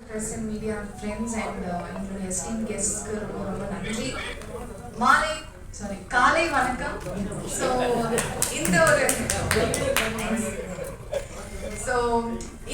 press and media friends and uh, என்னுடைய esteemed guestsக்கு ரொம்ப ரொம்ப நன்றி மாலை சாரி காலை வணக்கம் ஸோ இந்த ஒரு ஸோ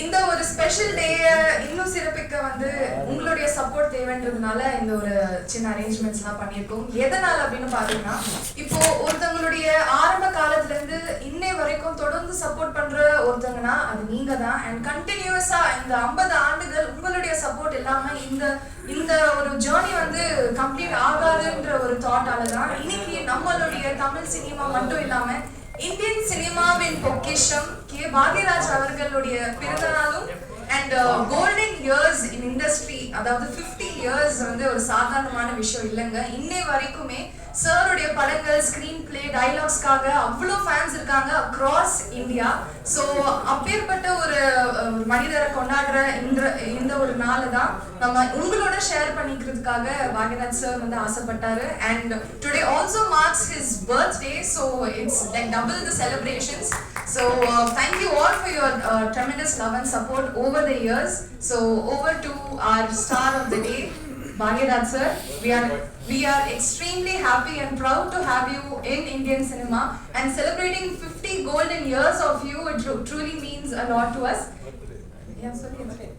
இந்த ஒரு ஸ்பெஷல் டேயை இன்னும் சிறப்பிக்க வந்து உங்களுடைய சப்போர்ட் தேவைன்றதுனால இந்த ஒரு சின்ன அரேஞ்ச்மெண்ட்ஸ்லாம் பண்ணியிருக்கோம். எதனால் அப்படின்னு பார்த்தீங்கன்னா இப்போ ஒருத்தவங்களுடைய ஆரம்ப காலத்துலேருந்து இன்னை வரைக்கும் தொடர்ந்து சப்போர்ட் பண்ணுற ஒருத்தங்கன்னா அது நீங்கள் தான் அண்ட் கண்டினியூஸாக இந்த ஐம்பது ஆண்டுகள் உங்களுடைய சப்போர்ட் இல்லாமல் இந்த இந்த ஒரு ஜேர்னி வந்து கம்ப்ளீட் ஆகாதுன்ற ஒரு தாட்டால தான் இன்னைக்கு நம்மளுடைய தமிழ் சினிமா மட்டும் இல்லாமல் இந்தியன் சினிமாவின் பொக்கிஷம் ஓகே பாக்யராஜ் அவர்களுடைய பிறந்த நாளும் and golden years in industry அதாவது 50 இயர்ஸ் வந்து ஒரு சாதாரணமான விஷயம் இல்லைங்க. இன்னை வரைக்குமே சாருடைய படங்கள் ஸ்கிரீன் பிளே டைலாக்ஸ்க்காக அவ்வளோ ஃபேன்ஸ் இருக்காங்க அக்ராஸ் இந்தியா ஸோ அப்பேற்பட்ட ஒரு மனிதரை கொண்டாடுற இந்த இந்த ஒரு நாள் தான் நம்ம உங்களோட ஷேர் பண்ணிக்கிறதுக்காக பாக்யராஜ் சார் வந்து ஆசைப்பட்டாரு. And today also marks his birthday so it's like double the celebrations so thank you all for your tremendous love and support over the years so over to our star of the day Bhagiraj sir, we are we are extremely happy and proud to have you in Indian cinema and celebrating 50 golden years of you. It tru- truly means a lot to us. Yeah, sorry.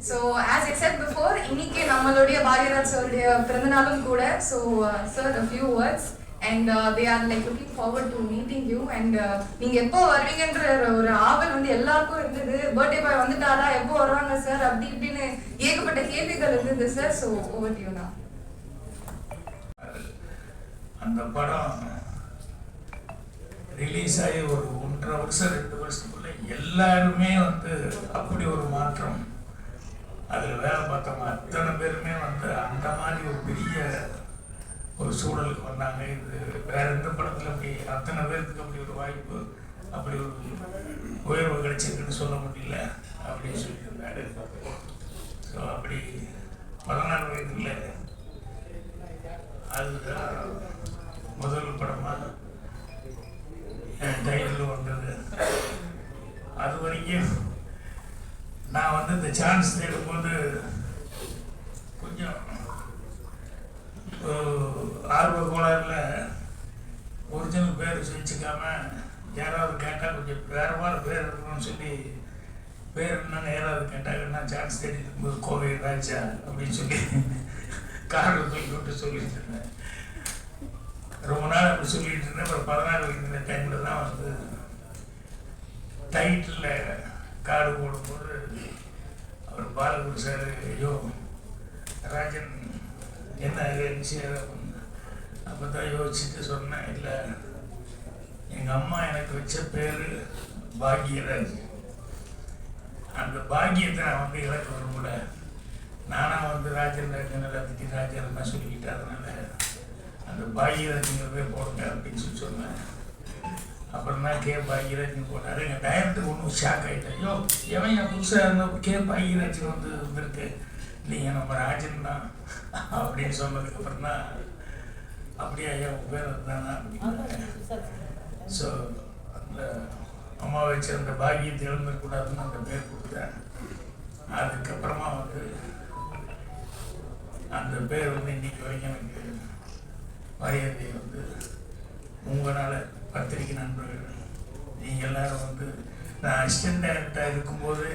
So as I said before, இன்னைக்கு நம்மளுடைய பாக்யராஜ் சாருடைய பிறந்தநாளும் கூட so sir a few And they are like looking forward to meeting you and நீங்க எப்போ வருவீங்கன்ற ஒரு- ஆவல் வந்து எல்லாருக்கும் இருந்தது. பர்த்டே பாய் வந்துட்டாரா? எப்போ வருவாங்க சார் அப்படி இப்படின்னு ஏகப்பட்ட கேள்விகள் இருந்தது சார் ஸோ ஓவர் யூ அந்த படம் ரிலீஸ் ஆகி ஒரு ஒன்றரை வருஷம் ரெண்டு வருஷத்துக்குள்ள எல்லாருமே வந்து அப்படி ஒரு மாற்றம். அதில் வேலை பார்த்தவங்க அத்தனை பேருமே வந்து அந்த மாதிரி ஒரு பெரிய ஒரு சூழலுக்கு வந்தாங்க. இது வேற எந்த படத்தில் அப்படி அத்தனை பேருக்கு அப்படி ஒரு வாய்ப்பு அப்படி ஒரு உயர்வு கிடைச்சிருக்குன்னு சொல்ல முடியல அப்படின்னு சொல்லியிருந்தாரு. ஸோ அப்படி பதினாறு வயதுல அதுதான் முதல் படமாக என் டைட்டில் வந்தது. அது வரைக்கும் நான் வந்து இந்த சான்ஸ் தேடும்போது கொஞ்சம் ஆர்வ கோளாறில் ஒரிஜினல் பேர் வச்சுக்காம யாராவது கேட்டால் கொஞ்சம் வேற மாதிரி பேர் இருக்கணும்னு சொல்லி பேர் என்னன்னு யாராவது கேட்டாங்கன்னா சான்ஸ் தேடி இருக்கும்போது கோவை ராஜா அப்படின்னு சொல்லி காரில் தூக்கி விட்டு சொல்லிட்டு இருந்தேன். ரொம்ப நாள் அப்படி சொல்லிட்டு இருந்தேன். அப்புறம் பதினாறு வயது டைமில் தான் வந்து டைட்டில் கார்டு போடும்போது அவர் பாலகுரு சார் ஐயோ ராஜன் என்ன விஷயம் அப்போ தான் யோசிச்சுட்டு சொன்னேன் இல்லை எங்கள் அம்மா எனக்கு வச்ச பேர் பாக்யராஜ். அந்த பாக்கியத்தை நான் வந்து இழக்க விரும்பல. நானாக வந்து ராஜன் ராஜன் எல்லாத்துக்கும் ராஜன் தான் சொல்லிக்கிட்டு அதனால அந்த பாக்யராஜுங்கிற பேர் போடுங்க அப்படின்னு சொல்லி சொன்னேன். அப்புறம் தான் கே பாக்யராஜன் போட்டார். எங்கள் டைரக்டர் ஒன்றும் ஷாக் ஆகிட்டேன் ஐயோ எவன் என் புதுசாக இருந்த கே பாக்யராஜன் வந்து வந்திருக்கு? நீங்கள் நம்ம ராஜன் தான் அப்படின்னு சொன்னதுக்கப்புறம் தான் அப்படியே ஐயா உன் பேர் அதுதானா ஸோ அந்த அம்மா வச்ச அந்த பாக்கியத்தை இழந்துடக்கூடாதுன்னு அந்த பேர் கொடுத்தேன். அதுக்கப்புறமா வந்து அந்த பேர் வந்து இன்னைக்கு வரைக்கும் எனக்கு மரியாதை வந்து உங்களால் பத்திரிக்கை நண்பர்கள் நீங்கள் எல்லாரும் வந்து நான் அசிஸ்டன்ட் டைரக்டராக இருக்கும்போது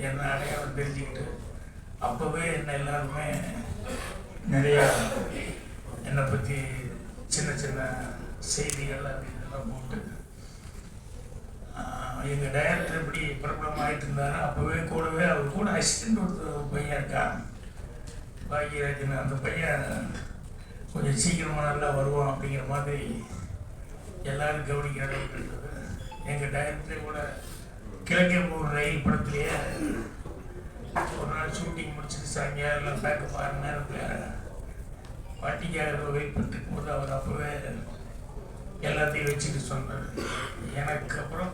என்ன அடையாளம் தெரிஞ்சுக்கிட்டு அப்போவே என்ன எல்லாருமே நிறையா என்னை பற்றி சின்ன சின்ன செய்திகள் அது இதெல்லாம் போட்டு எங்கள் டைரக்டர் எப்படி பிரபலமாயிட்டு இருந்தாரோ. அப்போவே கூடவே அவர் கூட அசிஸ்டன்ட் ஒரு பையன் இருக்கான் பாக்யராஜன் அந்த பையன் கொஞ்சம் சீக்கிரமாக நல்லா வருவான் அப்படிங்கிற மாதிரி எல்லோரும் கவனிக்கிற அளவுக்கு எங்கள் டைரக்டரே கூட கிழக்கே போகிற ரயில் படத்துலேயே ஒரு நாள் ஷூட்டிங் முடிச்சுட்டு சாயங்காலம் பேக்கப் ஆறு நேரத்தில் பாட்டிக்காக வெயிட் பண்ணிட்டு அவர் அப்போவே எல்லாத்தையும் வச்சுட்டு சொன்னார். எனக்கு அப்புறம்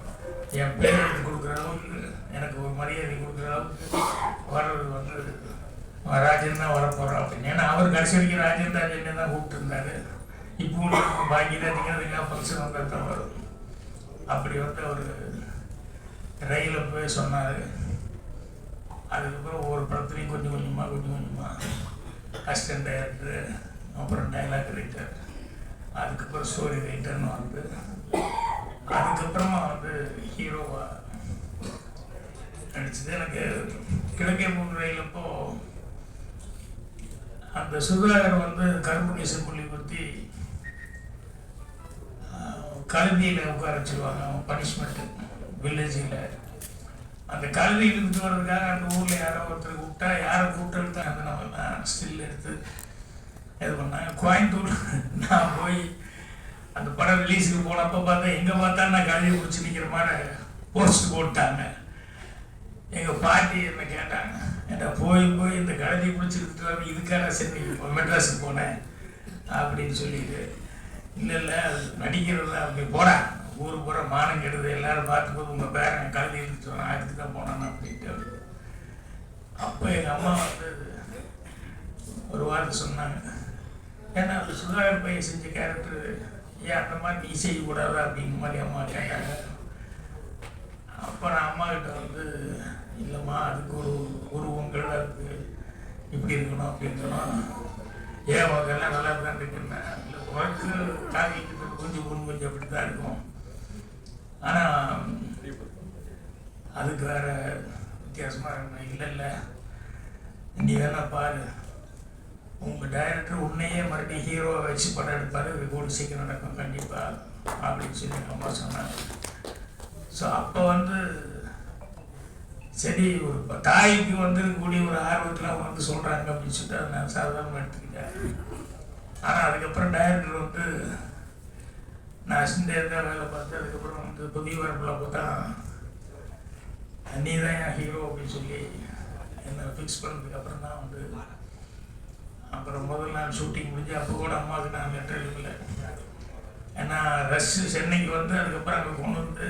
என் பேர் எடுத்து கொடுக்குற அளவுக்கு எனக்கு ஒரு மரியாதை கொடுக்குற அளவுக்கு வர்றது வந்து ராஜன் தான் வரப்போகிறோம் அப்படின்னு. ஏன்னா அவர் கடைசி வரைக்கும் ராஜன் ராஜன் தான் கூப்பிட்டுருந்தாரு. இப்போ பாக்கி தான் ஃபங்க்ஷன் வந்தால் தான் வரும் அப்படி வந்து அவர் ரயிலில் போய் சொன்னார். அதுக்கப்புறம் ஒவ்வொரு படத்துலையும் கொஞ்சம் கொஞ்சமாக கொஞ்சம் கொஞ்சமாக அசிஸ்டன்ட் டைரக்டர் அப்புறம் டைலாக் ரைட்டர் அதுக்கப்புறம் ஸ்டோரி ரைட்டர்னு வந்து அதுக்கப்புறமா வந்து ஹீரோவாக நடிச்சது. எனக்கு கிழக்கே மூன்று அந்த சுதாகர் வந்து கரும்புகேச புள்ளி பற்றி கழுதியில் உட்கார வச்சுருவாங்க. அவன் பனிஷ்மெண்ட்டு வில்லேஜில் அந்த கழுதியில் இருந்து வர்றதுக்காக அந்த ஊரில் யாரோ ஒருத்தர் கூப்பிட்டா யாரை கூப்பிட்டு தான் அந்த நம்ம ஸ்டில் எடுத்து இது பண்ணாங்க கோயம்புத்தூர் நான் போய் அந்த படம் ரிலீஸுக்கு போனப்போ பார்த்தா எங்கே பார்த்தா நான் கழுதி பிடிச்சி நிற்கிற மாதிரி போஸ்ட் போட்டாங்க. எங்கள் பாட்டி என்ன கேட்டாங்க என்ன போய் போய் இந்த கழுதி பிடிச்சிருக்கிட்டு வந்து இதுக்காக சென்னை மெட்ராஸுக்கு போனேன் அப்படின்னு சொல்லிட்டு. இல்லை இல்லை அது நடிக்கிறது தான் அப்படி போகிறேன் ஊர் பூரா மானம் கெடுது. எல்லோரும் பார்த்தும்போது உங்கள் பேரன் கழுதி இருந்துச்சு நான் அதுக்கு தான் போனேன் அப்படின்ட்டு அப்போ எங்கள் அம்மா வந்து ஒரு வார்த்தை சொன்னாங்க. ஏன்னா அந்த சுதாகர் பையன் செஞ்ச கேரக்டர் ஏன் அந்த மாதிரி நீ செய்யக்கூடாதா அப்படிங்கிற மாதிரி அம்மா கேட்டாங்க. அப்போ நான் அம்மாக்கிட்ட வந்து இல்லைம்மா அதுக்கு ஒரு உருவங்கள் அதுக்கு இப்படி இருக்கணும் அப்படின்னு இருக்கணும். ஏன் வகையெல்லாம் நல்லா தான் இருக்குன்னா இல்லை உனக்கு காவிக்கு கொஞ்சம் முன் கொஞ்சம் அப்படி தான் இருக்கும். ஆனால் அதுக்கு வேற வித்தியாசமாக இருக்கணும். இல்லை இல்லை. நீ வேணால் பாரு. உங்கள் டைரக்டர் உன்னையே மறுபடியும் ஹீரோவை வச்சு படம் எடுப்பார். இது கூட சீக்கிரம் நடக்கும். கண்டிப்பாக அப்படின்னு சொல்லி எங்கள் அம்மா சொன்னாங்க. ஸோ அப்போ வந்து சரி ஒரு தாய்க்கு வந்து கூடிய ஒரு ஆர்வத்தில் அவங்க வந்து சொல்கிறாங்க அப்படின்னு சொல்லிட்டு அதை நான் சாதாரணமாக எடுத்துக்கிட்டேன். ஆனால் அதுக்கப்புறம் டைரக்டர் வந்து நான் அசிஸ்டன்ட் வேலை பார்த்து அதுக்கப்புறம் வந்து புதிய வரப்பில் பார்த்தா நீ தான் என் ஹீரோ அப்படின்னு சொல்லி என்னை ஃபிக்ஸ் பண்ணதுக்கப்புறம் தான் வந்து அப்புறம் முதல் நாள் ஷூட்டிங் முடிஞ்சு அப்போ கூட அம்மாவுக்கு நான் லெட்டர் எழுதல ஏன்னா ரஷ் சென்னைக்கு வந்து அதுக்கப்புறம் அங்கே கொண்டு வந்து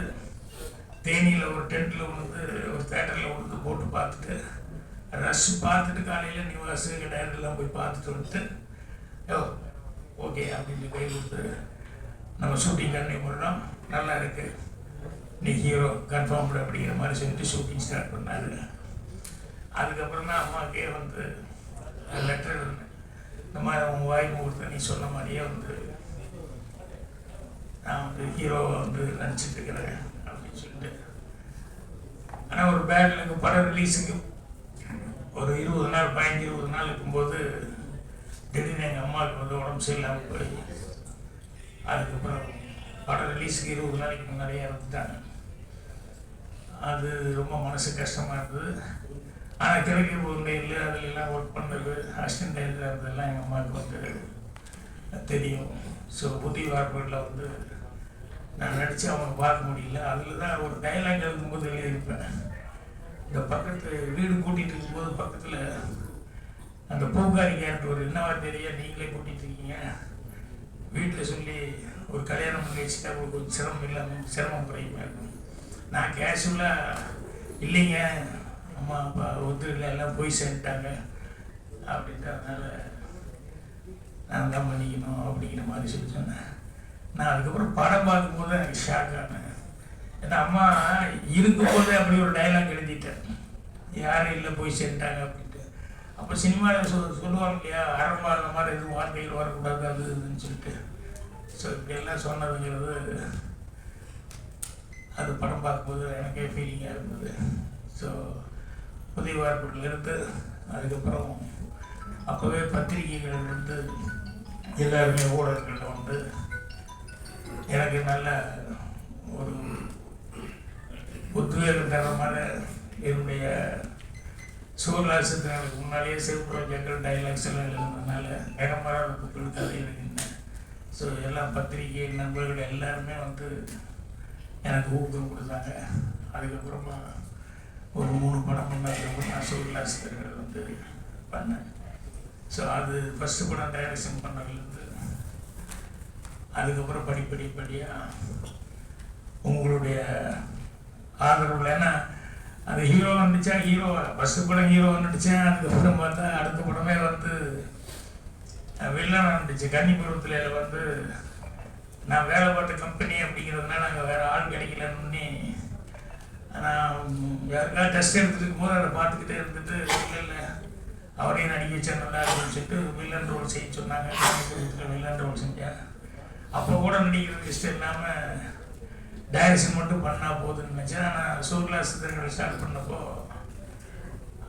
தேனியில் ஒரு டென்ட்டில் வந்து ஒரு தேட்டரில் வந்து போட்டு பார்த்துட்டு ரஷ் பார்த்துட்டு காலையில் நிவாஸ் எங்கள் டேரக்டர்லாம் போய் பார்த்துட்டு வந்துட்டு ஓ ஓகே அப்படின்னு கை கொடுத்து நம்ம ஷூட்டிங் கண்டினியூ பண்ணுறோம் நல்லா இருக்குது நீ ஹீரோ கன்ஃபார்ம்டு அப்படிங்கிற மாதிரி சொல்லிட்டு ஷூட்டிங் ஸ்டார்ட் பண்ணாரு. அதுக்கப்புறம் தான் அம்மாவுக்கே வந்து லெட்டர் இந்த மாதிரி உங்கள் வாய்ப்பு கொடுத்த நீ சொன்ன மாதிரியே வந்து நான் வந்து ஹீரோவை வந்து நடிச்சிட்டு இருக்கிறேன் அப்படின்னு சொல்லிட்டு. ஆனால் ஒரு பேட்டில் எனக்கு படம் ரிலீஸுக்கு ஒரு இருபது நாள் பதினஞ்சு இருபது நாள் இருக்கும்போது திடீர்னு எங்கள் அம்மாவுக்கு வந்து உடம்பு சரியில்லாமல் போய் அதுக்கப்புறம் படம் ரிலீஸுக்கு இருபது நாளைக்கு முன்னாடியே இறந்துட்டாங்க. அது ரொம்ப மனசு கஷ்டமாக இருந்தது. ஆனால் கிழக்கு அதில் எல்லாம் ஒர்க் பண்ணுறது அசிஸ்டன்ட் டைரக்டர் இருந்ததெல்லாம் எங்கள் அம்மாவுக்கு வந்து தெரியும். ஸோ புதிய கார்பரேட்டில் வந்து நான் நடித்து அவங்க பார்க்க முடியல. அதில் தான் ஒரு டைலாக் எழுதும்போது எழுதியிருப்பேன். இந்த பக்கத்து வீடு கூட்டிகிட்டு இருக்கும்போது பக்கத்தில் அந்த பூங்காரி கேரக்டர் ஒரு என்னவா தெரிய? நீங்களே கூட்டிகிட்டு இருக்கீங்க. வீட்டில் சொல்லி ஒரு கல்யாணம் பண்ணி வச்சுட்டா உங்களுக்கு கொஞ்சம் சிரமம் இல்லாமல் சிரமம் குறையுமா? இருக்கும் நான் கேஷுவலாக இல்லைங்க. அம்மா அப்பா ஒத்துக்கல எல்லாம் போய் சேர்ந்துட்டாங்க. அப்படின்ட்டு அதனால நான் தான் பண்ணிக்கணும் அப்படிங்கிற மாதிரி சொல்லி சொன்னேன். நான் அதுக்கப்புறம் படம் பார்க்கும்போது எனக்கு ஷாக் ஆனேன். ஏன்னா அம்மா இருக்கும்போது அப்படி ஒரு டைலாக் எழுதிட்டேன். யாரும் இல்லை போய் சேர்ந்துட்டாங்க அப்படின்ட்டு. அப்போ சினிமாவில் சொ சொல்லுவாங்க இல்லையா ஆரம்பம் அந்த மாதிரி எதுவும் வார்த்தைகள் வரக்கூடாது அது இதுன்னு சொல்லிட்டு. ஸோ இப்படியெல்லாம் சொன்னதுங்கிறது அது படம் பார்க்கும்போது எனக்கே ஃபீலிங்காக இருந்தது. ஸோ புதிய வார்ப்புகளிலிருந்து அதுக்கப்புறம் அப்போவே பத்திரிகைகளிலிருந்து வந்து எல்லாருமே ஊடகங்கள்ல வந்து எனக்கு நல்ல ஒரு உத்வேகம் தரமான என்னுடைய சூர்லாசத்தினருக்கு முன்னாலேயே சிவப்புற டைலாக்ஸ் எல்லாம் எழுதுனதுனால நிறமராத புக்கள் கதை எழுதினேன் ஸோ எல்லா பத்திரிகை நண்பர்கள் எல்லாருமே வந்து எனக்கு ஊக்கம் கொடுத்தாங்க. அதுக்கப்புறமா ஒரு மூணு படம் பண்ணதுக்கப்புறம் நான் சூர்லாசத்தினர் வந்து பண்ணேன் ஸோ அது ஃபஸ்ட்டு படம் டைரக்ஷன் பண்ணதுலேருந்து அதுக்கப்புறம் படிப்படி படியாக உங்களுடைய ஆதரவு ஏன்னா அந்த ஹீரோ வந்துச்சா ஹீரோ ஃபஸ்ட்டு படம் ஹீரோ வந்துடுச்சேன் அதுக்கப்புறம் பார்த்தா அடுத்த படமே வந்து வில்லன் வந்துச்சு கன்னிபுரத்தில் வந்து நான் வேலை பார்த்த கம்பெனி அப்படிங்கிறதுனால அங்கே வேறு ஆள் கிடைக்கலன்னு நான் யாருக்காவது டெஸ்ட் எடுத்துருக்கும் போது அதை பார்த்துக்கிட்டே இருந்துட்டு இல்லை அவரையும் நடிக்க வச்சா நல்லா இருக்கும்னு சொல்லிட்டு வில்லன் ரோல் செய்ய சொன்னாங்க. வில்லன் ரோல் செஞ்சேன் அப்போ கூட நடிக்கிறதுக்கு இஷ்டம் இல்லாமல் டைரக்ஷன் மட்டும் பண்ணால் போதுன்னு நினச்சேன். ஆனால் சூர்லா சித்தர்கள் ஸ்டார்ட் பண்ணப்போ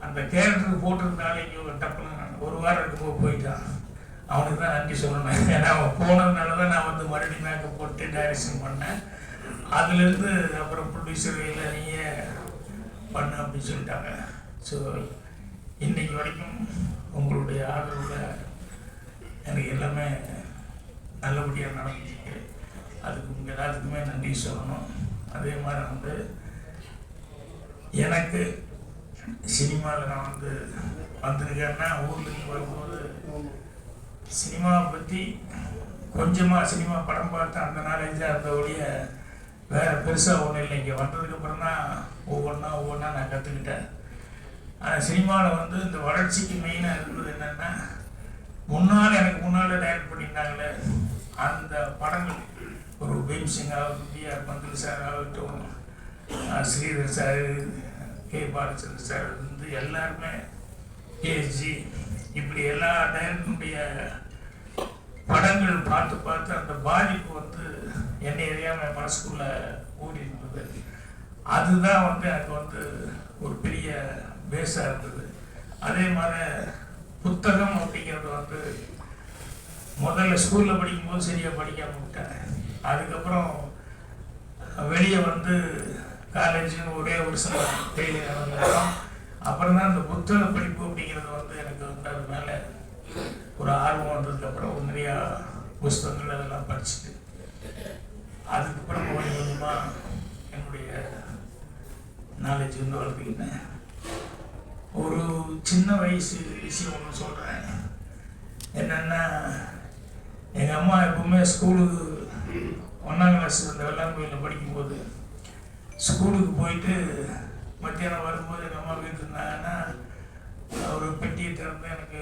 அந்த கேரக்டருக்கு போட்டிருந்தாலே இங்கே டப்புன்னு ஒரு வாரம் இருக்கும்போது போயிட்டான். அவனுக்கு தான் நன்றி சொல்லணும். ஏன்னா அவன் போனதுனால தான் நான் வந்து மறுபடியும் மேக்கப் போட்டு டைரக்ஷன் பண்ணேன். அதுலேருந்து அப்புறம் ப்ரொடியூசர் இல்லை நீயே பண்ண அப்படின்னு சொல்லிட்டாங்க. ஸோ இன்னைக்கு வரைக்கும் உங்களுடைய ஆதரவில் எனக்கு எல்லாமே நல்லபடியாக நடந்துச்சு அதுக்கு உங்கள் எல்லாத்துக்குமே நன்றி சொல்லணும். அதே மாதிரி வந்து எனக்கு சினிமாவில் நான் வந்து வந்திருக்கேன்னா ஊர்லேருந்து வரும்போது சினிமாவை பற்றி கொஞ்சமாக சினிமா படம் பார்த்து அந்த நாலேஜாக இருந்த ஒழிய வேறு பெருசாக ஒன்றும் இல்லை. இங்கே வந்ததுக்கப்புறம் தான் ஒவ்வொன்றா ஒவ்வொன்றா நான் கற்றுக்கிட்டேன் ஆனால் சினிமாவில் வந்து இந்த வளர்ச்சிக்கு மெயினாக இருந்தது என்னென்னா முன்னால் எனக்கு முன்னால் டைரக்ட் பண்ணியிருந்தாங்களே அந்த படங்கள். ஒரு பீம் சிங் ஆகட்டும் பிஆர் சார் ஆகட்டும் Sridhar sir K Balachandra sir வந்து எல்லாருமே கேஜி இப்படி எல்லா டைரக்டருடைய படங்கள் பார்த்து பார்த்து அந்த பாதிப்பு வந்து என்னை எரியாமல் மனசுக்குள்ள ஓடி இருந்தது. அதுதான் வந்து எனக்கு வந்து ஒரு பெரிய பேஸாக இருந்தது. அதே மாதிரி புத்தகம் அப்படிங்கிறது வந்து முதல்ல ஸ்கூலில் படிக்கும்போது சரியாக படிக்காம விட்டேன். அதுக்கப்புறம் வெளியே வந்து காலேஜுன்னு ஒரே ஒரு சில டெய்லி வந்தோம் அப்புறம் தான் இந்த புத்தக படிப்பு அப்படிங்கிறது வந்து எனக்கு வந்து அது மேலே ஒரு ஆர்வம் வந்ததுக்கப்புறம் நிறையா புஸ்தகங்கள் அதெல்லாம் படிச்சுட்டு அதுக்கப்புறம் கொஞ்சம் கொஞ்சமாக என்னுடைய நாலேஜ் வந்து வளர்த்துக்கிட்டேன். ஒரு சின்ன வயசு விஷயம் ஒன்று சொல்கிறேன் என்னென்னா எங்கள் அம்மா எப்பவுமே ஸ்கூலுக்கு ஒன்றாம் கிளாஸ் இந்த வெள்ளாங்கோயிலில் படிக்கும்போது ஸ்கூலுக்கு போயிட்டு மத்தியானம் வரும்போது எங்கள் அம்மா வீட்டு இருந்தாங்கன்னா ஒரு பெட்டியை திறந்து எனக்கு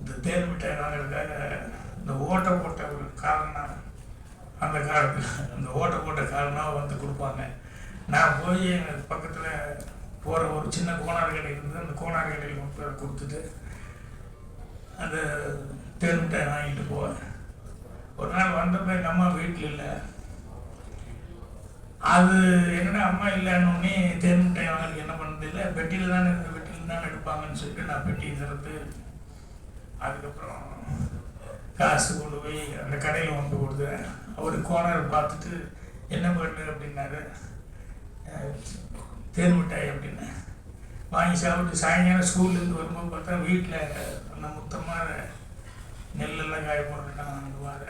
இந்த தேர் மிட்டாய் வாங்குறதுக்காக இந்த ஓட்டை போட்ட ஒரு காரணம். அந்த காலத்தில் அந்த ஓட்டை போட்ட காரணம் வந்து கொடுப்பாங்க. நான் போய் எங்கள் பக்கத்தில் போகிற ஒரு சின்ன கோணார் கடை இருந்து அந்த கோணார் கடையில் கொண்டு போய் கொடுத்துட்டு அந்த தேன் மிட்டாய் வாங்கிட்டு போவேன். ஒரு நாள் வந்தப்போ எங்கள் அம்மா வீட்டில் இல்லை. அது என்னடா அம்மா இல்லைன்னு தேன் மிட்டாய் என்ன பண்ணதில்ல பெட்டியில் தானே இருந்த பெட்டியில் தானே எடுப்பாங்கன்னு சொல்லிட்டு நான் பெட்டியை திறந்து அதுக்கப்புறம் காசு கொண்டு போய் அந்த கடையில் கொண்டு கொடுத்தேன் அவர் கோனர் பார்த்துட்டு என்ன பண்ணு? அப்படின்னாரு. தேன் மிட்டாய் அப்படின்னு. வாங்கி சாப்பிட்டு சாயங்காலம் ஸ்கூல்லேருந்து வரும்போது பார்த்தா வீட்டில் அந்த முத்தமாக நெல்லெல்லாம் காய போட்டுருக்காங்க அந்த வார.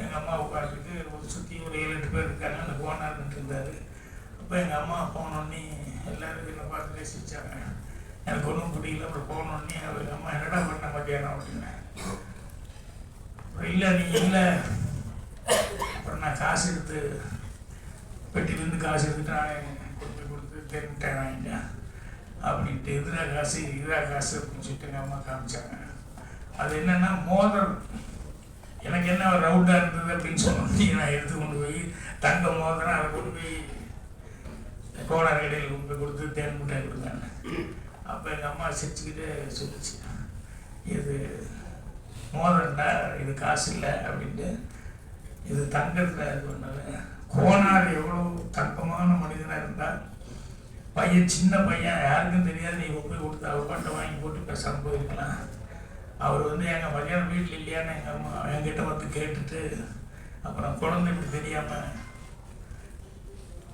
எங்கள் அம்மா உட்காந்துட்டு ஒரு சுற்றி ஒரு ஏழு எட்டு பேர் இருக்காங்க. அந்த கோனார் இருந்தார். அப்போ எங்கள் அம்மா போனோடனே எல்லோரும் என்னை பார்த்து ரசிச்சாங்க எனக்கு ஒன்றும் பிடிக்கல அப்புறம் போனோடனே அவர் அம்மா என்னடா பண்ண மத்தியானம் அப்படின்னேன். இல்லை நீங்கள் இல்லை. நான் காசு எடுத்து பெட்டிலேருந்து காசு எடுத்துட்டு நான் கொடுத்து கொடுத்து தெரிஞ்சிட்டேன் வாங்கிட்டேன். அப்படின்ட்டு எதிரா காசு இதா காசு அப்படின்னு சொல்லிட்டு எங்கள் அம்மா காமிச்சாங்க. அது என்னென்னா மோதிரம். எனக்கு என்ன ரவுண்டாக இருந்தது அப்படின்னு சொன்னோன்னே நான் எடுத்து கொண்டு போய் தங்க மோதிரம் அதை கொண்டு போய் கோடார் கடையில் கொண்டு போய் கொடுத்து தேன் முட்டை கொடுத்தாங்க. அப்போ எங்கள் அம்மா சிரிச்சுக்கிட்டு சொல்லிச்சு. இது மோதிரண்டா இது காசு இல்லை அப்படின்ட்டு இது தங்கத்தில் இது பண்ணது கோனார் எவ்வளோ தங்கமான மனிதனாக இருந்தால் பையன் சின்ன பையன் யாருக்கும் தெரியாது. நீ போய் கொடுத்து அவர் பாட்டை வாங்கி போட்டு பேசாமல் போயிருக்கலாம். அவர் வந்து எங்கள் மதியானம் வீட்டில் இல்லையான்னு எங்கள் அம்மா என்கிட்ட வந்து கேட்டுட்டு அப்புறம் குழந்தை இப்படி தெரியாமல்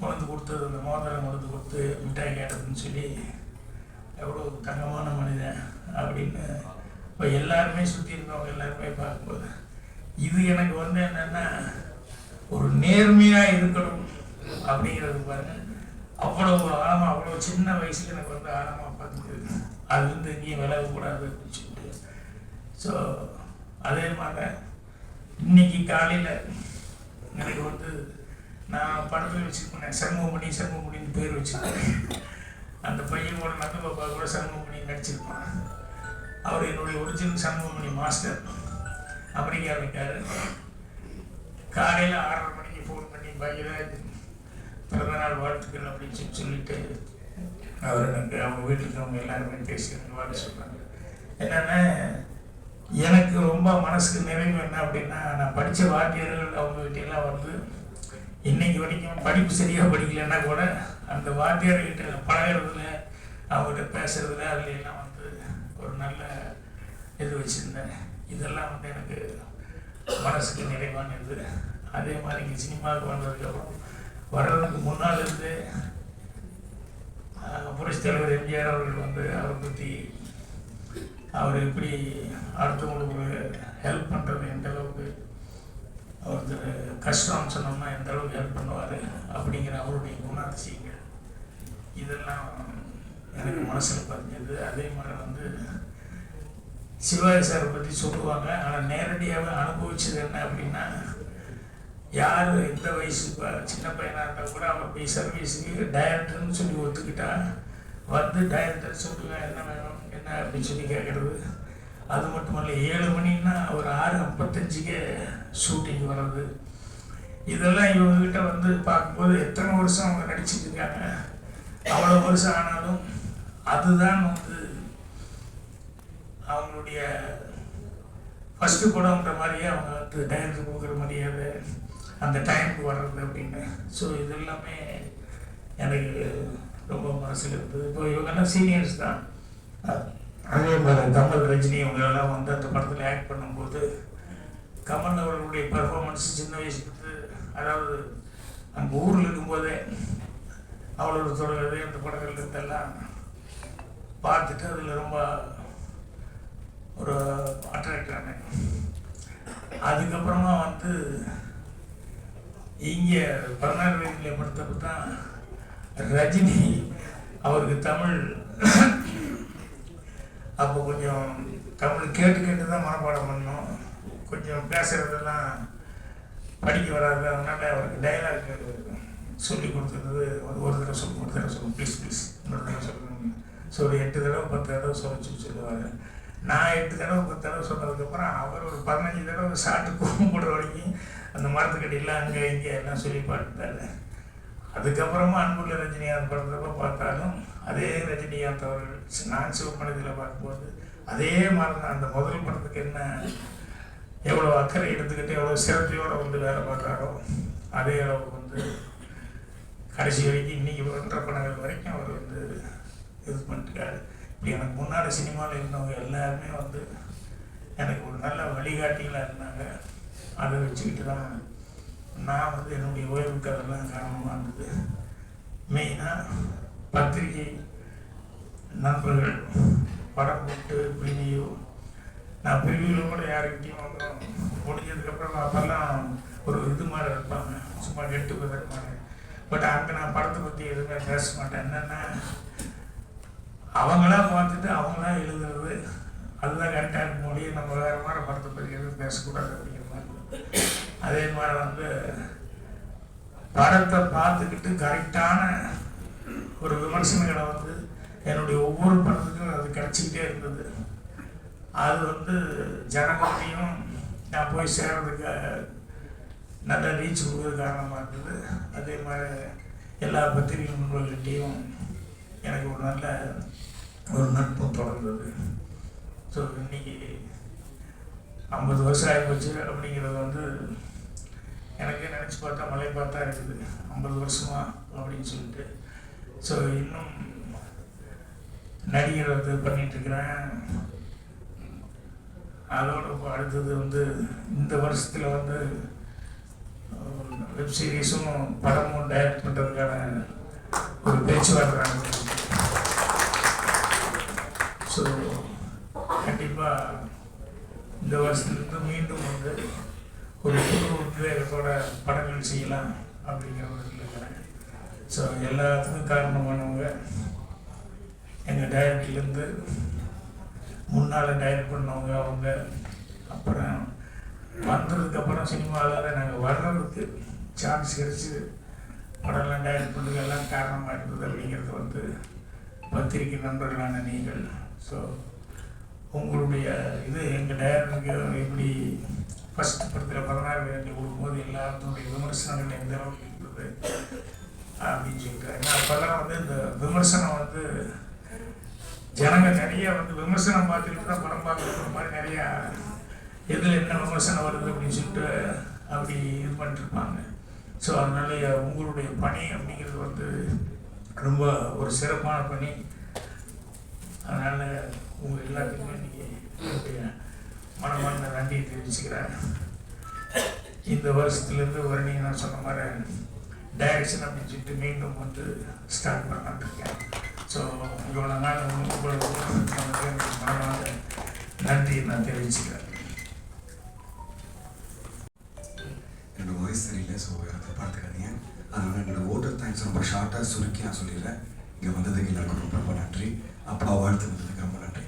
குழந்தை கொடுத்தது அந்த மோதிரம் கொடுத்து கொடுத்து மிட்டாய் கேட்டதுன்னு சொல்லி எவ்வளோ தங்கமான மனிதன் அப்படின்னு இப்போ எல்லாருமே சுற்றி இருந்தவங்க எல்லாருமே பார்க்கும்போது இது எனக்கு வந்து என்னன்னா ஒரு நேர்மையாக இருக்கணும் அப்படிங்கிறது பாருங்க. அவ்வளோ ஆழமா அவ்வளோ சின்ன வயசுல எனக்கு வந்து ஆழமாக பார்த்துருக்கு அது வந்து எங்கேயும் விலகக்கூடாது அப்படின்னு சொல்லிட்டு. ஸோ அதே மாதிரி இன்னைக்கு காலையில் எனக்கு வந்து நான் படத்தில் வச்சுருப்பேன் சண்முகமணி சண்முகமணின்னு பேர் வச்சுருப்பேன் அந்த பையன் கூட நந்த பாப்பா கூட சண்முகமணி நடிச்சிருப்பான். அவர் என்னுடைய ஒரிஜினல் சண்முகமணி மாஸ்டர் அமெரிக்காவில் இருக்காரு காலையில் ஆறரை மணிக்கு ஃபோன் பண்ணி பையன் பிறந்த பிறந்தநாள் வாழ்த்துக்கள் அப்படின்னு சொல்லி சொல்லிட்டு அவர் எனக்கு அவங்க வீட்டுக்கு அவங்க எல்லாருமே பேசி எனக்கு வாழ்த்து சொல்கிறாங்க என்னென்னா எனக்கு ரொம்ப மனசுக்கு நிறைவு என்ன அப்படின்னா நான் படித்த வாத்தியார்கள் அவங்க கிட்டெல்லாம் வந்து இன்னைக்கு வரைக்கும் படிப்பு சரியாக படிக்கலைன்னா கூட அந்த வாத்தியார்கிட்ட பழகிறதுல அவங்ககிட்ட பேசுறதுல அதுல எல்லாம் வந்து ஒரு நல்ல இது வச்சுருந்தேன். இதெல்லாம் வந்து எனக்கு மனசுக்கு நிறைவானது அதே மாதிரி இங்கே சினிமாவுக்கு வந்ததுக்கப்புறம் வர்றதுக்கு முன்னால் இருந்து புரட்சித் தலைவர் எம்ஜிஆர் அவர்கள் வந்து அவரை பற்றி அவர் எப்படி அடுத்தவங்களுக்கு ஒரு ஹெல்ப் பண்ணுறது எந்த அளவுக்கு ஒருத்தர் கஷ்டம் சொன்னோம்னா எந்த அளவுக்கு ஹெல்ப் பண்ணுவார் அப்படிங்கிற அவருடைய குணாதிசயங்கள் இதெல்லாம் எனக்கு மனசில் பதிஞ்சது. அதே மாதிரி வந்து சிவாஜி சாரை பற்றி சொல்லுவாங்க. ஆனால் நேரடியாக அனுபவிச்சது என்ன அப்படின்னா யார் எந்த வயசு சின்ன பையனாக இருந்தால் கூட அவன் போய் சர்வீஸுக்கு டைரக்டர்னு சொல்லி ஒத்துக்கிட்டா வந்து டைரக்டர் சொல்லுங்க என்ன வேணும் என்ன அப்படின்னு சொல்லி கேட்குறது அது மட்டும் இல்லை ஏழு மணின்னா ஒரு ஆறு ஐம்பத்தஞ்சுக்கே ஷூட்டிங் வர்றது. இதெல்லாம் இவங்ககிட்ட வந்து பார்க்கும்போது எத்தனை வருஷம் அவங்க நடிச்சிட்டு இருக்காங்க? அவ்வளோ வருஷம் ஆனாலும் அதுதான் வந்து அவங்களுடைய ஃபஸ்ட்டு படம்ன்ற மாதிரியே அவங்க வந்து டைரக்டர் கொடுக்குற மரியாதை அந்த டைமுக்கு வர்றது அப்படின்னு. ஸோ இது எல்லாமே எனக்கு ரொம்ப மனசில் இருந்தது. இப்போ இவங்கெல்லாம் சீனியர்ஸ் தான். அதே மாதிரி கமல் ரஜினி இவங்களெல்லாம் வந்து அந்த படத்தில் ஆக்ட் பண்ணும்போது கமல் அவர்களுடைய பர்ஃபார்மன்ஸ் சின்ன வயசுக்கு அதாவது அங்கே ஊரில் இருக்கும்போதே அவளோட தொடர்கிறது அந்த படங்கள் இருந்தெல்லாம் பார்த்துட்டு அதில் ரொம்ப ஒரு அட்ராக்ட் ஆனேன் அதுக்கப்புறமா வந்து இங்கே பதினாறு வயதில் படுத்தப்ப தான் ரஜினி அவருக்கு தமிழ் அப்போ கொஞ்சம் தமிழ் கேட்டு கேட்டு தான் மனப்பாடம் பண்ணோம். கொஞ்சம் பேசுகிறதெல்லாம் படிக்க வராது. அதனால அவருக்கு டைலாக் சொல்லி கொடுத்துருந்தது ஒரு ஒரு தடவை சொல்லி ஒரு தடவை சொல்லு ப்ளீஸ் ப்ளீஸ் இன்னொரு தடவை சொல்லணும் ஸோ ஒரு எட்டு தடவை பத்து தடவை சொல்லி சொல்லுவார். நான் எட்டு தடவை பத்து தடவை சொன்னதுக்கப்புறம் அவர் ஒரு பதினஞ்சு தடவை சாட்டு கூப்பிடுற வரைக்கும் அந்த மரத்துக்கடியில் அங்கே இங்கே எல்லாம் சொல்லி பாட்டுட்டாரு அதுக்கப்புறமா அன்புள்ள ரஜினிகாந்த் படத்தப்ப பார்த்தாலும் அதே ரஜினிகாந்த் அவர்கள் நான் சிவப்பணத்தில் பார்க்கும்போது அதே மாதிரி தான் அந்த முதல் படத்துக்கு என்ன எவ்வளோ அக்கறை எடுத்துக்கிட்டு எவ்வளோ சிரத்தையோடு வந்து வேலை பார்க்குறாரோ அதே அளவுக்கு வந்து கடைசி வரைக்கும் இன்னைக்கு ஒன்றரை படங்கள் வரைக்கும் அவர் வந்து இது பண்ணிட்டுருக்காரு எனக்கு முன்னால் சினிமாவில் இருந்தவங்க எல்லாருமே வந்து எனக்கு ஒரு நல்ல வழிகாட்டிகளாக இருந்தாங்க. அதை வச்சுக்கிட்டு தான் நான் வந்து என்னுடைய ஓய்வுக்கு அதெல்லாம் காரணமாக இருந்தது மெயினாக பத்திரிகை நண்பர்கள் படம் போட்டு ப்ரிவியூ நான் பிரிவியூவில் கூட யாருக்கிட்டையும் வந்து முடிஞ்சதுக்கப்புறம் அப்போல்லாம் ஒரு இது மாதிரி இருப்பாங்க. சும்மா கெட்டு போகிற மாதிரி. பட் அங்கே நான் படத்தை பற்றி எதுவுமே பேச மாட்டேன். என்னென்னா அவங்களா பார்த்துட்டு அவங்களா எழுதுறது அதுதான் கரெக்டாக இருக்க முடியும் நம்ம வேறு மாதிரி படத்தை பற்றி எதுவும் பேசக்கூடாது அப்படிங்கிற மாதிரி. அதே மாதிரி வந்து படத்தை பார்த்துக்கிட்டு கரெக்டான ஒரு விமர்சனங்களை வந்து என்னுடைய ஒவ்வொரு படத்துக்கும் அது கிடச்சிக்கிட்டே இருந்தது. அது வந்து ஜனங்களையும் நான் போய் சேர்றதுக்கு நல்ல ரீச் கொடுக்குறது காரணமாக இருந்தது. அதே மாதிரி எல்லா பத்திரிகை நண்பர்கள்ட்டையும் எனக்கு ஒரு நல்ல ஒரு நட்பு தொடர்ந்தது. ஸோ இன்னைக்கு ஐம்பது வருஷம் ஆகிப்போச்சு அப்படிங்கிறது வந்து எனக்கே நினச்சி பார்த்தா மலை பார்த்தா இருக்குது. ஐம்பது வருஷமா அப்படின்னு சொல்லிட்டு. ஸோ இன்னும் நடிகர் வந்து பண்ணிகிட்ருக்கிறேன் அதோட அடுத்தது வந்து இந்த வருஷத்தில் வந்து வெப் சீரிஸும் படமும் டைரக்ட் பண்ணுறதுக்கான ஒரு பேச்சுவார்த்தை நடந்துச்சு. ஸோ கண்டிப்பாக இந்த வருஷத்துலேருந்து மீண்டும் வந்து ஒரு புது உத்வேகத்தோட படங்கள் செய்யலாம் அப்படிங்கிற ஒரு இருக்கிறேன். ஸோ எல்லாத்துக்கும் காரணமானவங்க எங்கள் டைரக்ட்லேருந்து முன்னால் டைரக்ட் பண்ணவங்க அவங்க அப்புறம் வந்ததுக்கப்புறம் சினிமாவில் நாங்கள் வர்றதுக்கு சான்ஸ் கிடச்சி படம்லாம் டைரக்ட் பண்ணுறது எல்லாம் காரணமாக இருந்தது அப்படிங்கிறது வந்து பத்திரிகை நண்பர்களான நீங்கள் ஸோ உங்களுடைய இது எங்கள் டைரக்டருக்கு எப்படி ஃபஸ்ட் படத்தில் பதினாறு வேண்டி கொடுக்கும்போது எல்லாத்தினுடைய விமர்சனங்கள் எந்த அளவுக்கு இருந்தது? அப்படின்னு சொல்லிட்டு ஏன்னா அப்போல்லாம் வந்து இந்த விமர்சனம் வந்து ஜனங்க நிறைய வந்து விமர்சனம் பார்த்துட்டு தான் படம் பார்க்குற மாதிரி நிறையா எதில் என்ன விமர்சனம் வருது அப்படின்னு சொல்லிட்டு அப்படி இது பண்ணிட்டுருப்பாங்க. ஸோ அதனால உங்களுடைய பணி அப்படிங்கிறது வந்து ரொம்ப ஒரு சிறப்பான பணி. அதனால் உங்கள் எல்லாத்துக்குமே நீங்கள் மனமார்ந்த நன்றியை தெரிவிச்சுக்கிறேன். இந்த வருஷத்துலேருந்து ஒரு நான் சொன்ன மாதிரி டைரக்ஷன் அப்படின்னு சொல்லிட்டு மீண்டும் வந்து ஸ்டார்ட் பண்ணலான்னு இருக்கேன் ஸோ இவ்வளோ நாள் உங்களுக்கு மனமார்ந்த நன்றியை நான் தெரிவிச்சுக்கிறேன். என்னோட வாய்ஸ் தெரியல ஸோ அதை பார்த்துக்காதீங்க. அதனால் என்னோட ஓட்டர் தேங்க்ஸ் ரொம்ப ஷார்ட்டாக சுருக்கி நான் சொல்லிடுறேன். இங்கே வந்ததுக்கு எல்லாருக்கும் ரொம்ப ரொம்ப நன்றி. அப்பா வாழ்த்துக்கள் கம்மலட்ட